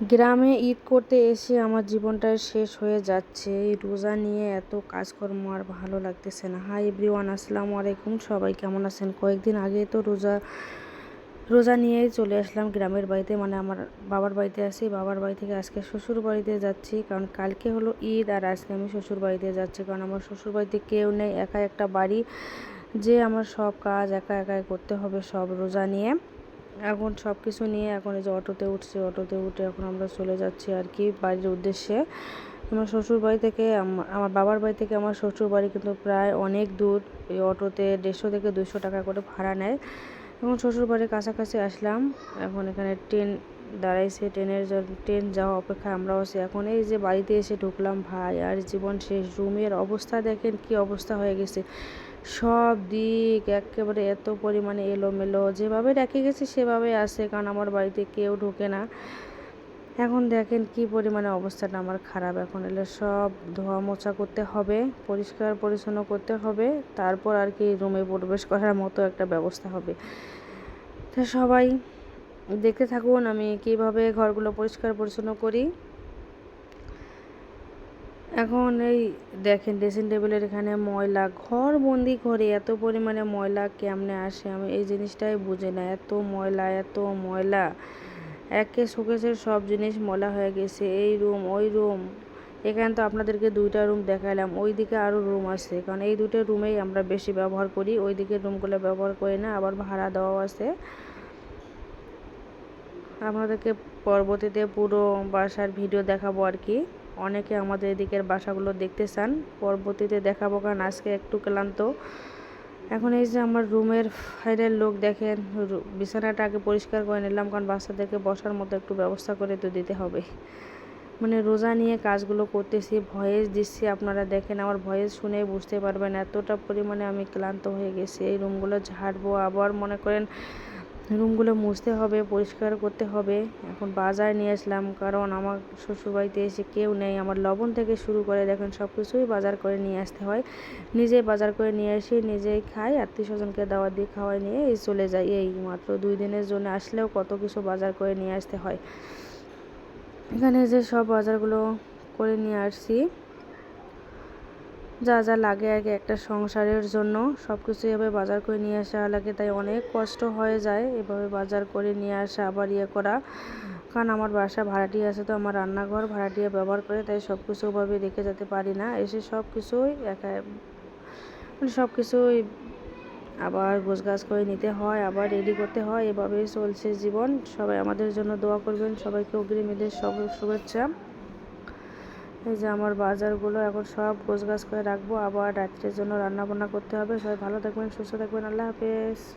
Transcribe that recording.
গ্রামে ঈদ করতে এসে আমার জীবনটা শেষ হয়ে যাচ্ছে। এই রোজা নিয়ে এত কাজকর্ম আর ভালো লাগতেছে না। হাই এভরিওয়ান আসসালামু আলাইকুম। সবাই কেমন আছেন? কয়েকদিন আগে তো রোজা রোজা নিয়েই চলে আসলাম গ্রামের বাড়িতে। মানে আমার বাবার বাড়িতে আসি বাবার বাড়ি থেকে আজকে শ্বশুর বাড়িতে যাচ্ছি। কারণ কালকে হলো ঈদ আর আজকে আমি শ্বশুর বাড়িতে যাচ্ছি। কারণ আমার শ্বশুর বাড়িতে কেউ নেই। একা একটা বাড়ি যে আমার সব কাজ একা একাই করতে হবে সব রোজা নিয়ে। এখন সব কিছু নিয়ে এখন এই যে অটোতে উঠছি, অটোতে উঠে এখন আমরা চলে যাচ্ছি আর কি বাড়ির উদ্দেশ্যে। আমার শ্বশুর বাড়ি থেকে আমার বাবার বাড়ি থেকে আমার শ্বশুর বাড়ি কিন্তু প্রায় অনেক দূর। এই অটোতে দেড়শো থেকে দুশো টাকা করে ভাড়া নেয়। এখন শ্বশুর বাড়ির কাছাকাছি আসলাম। এখন এখানে ট্রেন দাঁড়াইছে, ট্রেনের ট্রেন যাওয়া অপেক্ষা আমরাও আছি। এখন এই যে বাড়িতে এসে ঢুকলাম, ভাই, আর জীবন শেষ। রুমের অবস্থা দেখেন কি অবস্থা হয়ে গেছে। সব দিক একেবারে এত পরিমাণে এলোমেলো, যেভাবে রেখে গেছি সেভাবে আসে কারণ আমার বাড়িতে কেউ ঢোকে না। এখন দেখেন কি পরিমাণে অবস্থাটা আমার খারাপ। এখন এলে সব ধোয়া মোছা করতে হবে, পরিষ্কার পরিচ্ছন্ন করতে হবে, তারপর আর কি রুমে প্রবেশ করার মতো একটা ব্যবস্থা হবে। তো সবাই দেখতে থাকুন আমি কীভাবে ঘরগুলো পরিষ্কার পরিচ্ছন্ন করি। এখন এই দেখেন ড্রেসিং টেবিলের এখানে ময়লা ঘর বন্দি ঘরে এত পরিমাণে ময়লা কেমনে আসে আমি এই জিনিসটাই বুঝি না। এত ময়লা এত ময়লা। একে শোকেসের সব জিনিস ময়লা হয়ে গেছে। এই রুম, ওই রুম। এখানে তো আপনাদেরকে দুইটা রুম দেখালাম ওই দিকে আরও রুম আছে। কারণ এই দুটো রুমেই আমরা বেশি ব্যবহার করি ওই দিকের রুমগুলো ব্যবহার করি না, আবার ভাড়া দেওয়াও আছে। আপনাদেরকে পরবর্তীতে পুরো বাসার ভিডিও দেখাবো আর কি। অনেকে আমাদের এদিকের বাসাগুলো দেখতে চান। পরবর্তীতে দেখাবো কারণ আজকে একটু ক্লান্ত। এখন এই যে আমার রুমের ফাইলের লোক দেখেন বিছানাটা আগে পরিষ্কার করে নিলাম কারণ বাচ্চাদেরকে বসার মতো একটু ব্যবস্থা করে তো দিতে হবে। মানে রোজা নিয়ে কাজগুলো করতেছি, ভয়েস দিচ্ছি আপনারা দেখেন, আমার ভয়েস শুনে বুঝতে পারবেন এতটা পরিমাণে আমি ক্লান্ত হয়ে গেছি। এই রুমগুলো ঝাড়বো, আবার মনে করেন রুমগুলো মুছতে হবে, পরিষ্কার করতে হবে। এখন বাজার নিয়ে আসলাম কারণ আমার শ্বশুরবাড়িতে এসে কেউ নেই। আমার লবণ থেকে শুরু করে দেখেন সব কিছুই বাজার করে নিয়ে আসতে হয়। নিজেই বাজার করে নিয়ে আসি নিজেই খাই আত্মীয় স্বজনকে দাওয়া দিয়ে খাওয়াই নিয়ে এই চলে যাই। এই মাত্র দুই দিনের জন্য আসলেও কত কিছু বাজার করে নিয়ে আসতে হয়। এখানে যে সব বাজারগুলো করে নিয়ে আসছি। যা যা লাগে আগে একটা সংসারের জন্য সব কিছু এভাবে বাজার করে নিয়ে আসা লাগে, তাই অনেক কষ্ট হয়ে যায় এভাবে বাজার করে নিয়ে আসা, আবার ইয়ে করা। কারণ আমার বাসা ভাড়াটি আছে, তো আমার রান্নাঘর ভাড়াটিয়ে ব্যবহার করে, তাই সব কিছু ওভাবে রেখে যেতে পারি না। এসে সব কিছুই একা মানে সব কিছুই আবার গোছগাছ করে নিতে হয়, আবার রেডি করতে হয়, এভাবেই চলছে জীবন। সবাই আমাদের জন্য দোয়া করবেন, সবাইকে অগ্রিম অগ্রিমীদের সব শুভেচ্ছা এই যে আমার বাজারগুলো, এখন সব গোছগাছ করে রাখব। আবার রাত্রের জন্য রান্না বান্না করতে হবে। সবাই ভালো থাকবেন, সুস্থ থাকবেন। আল্লাহ হাফেজ।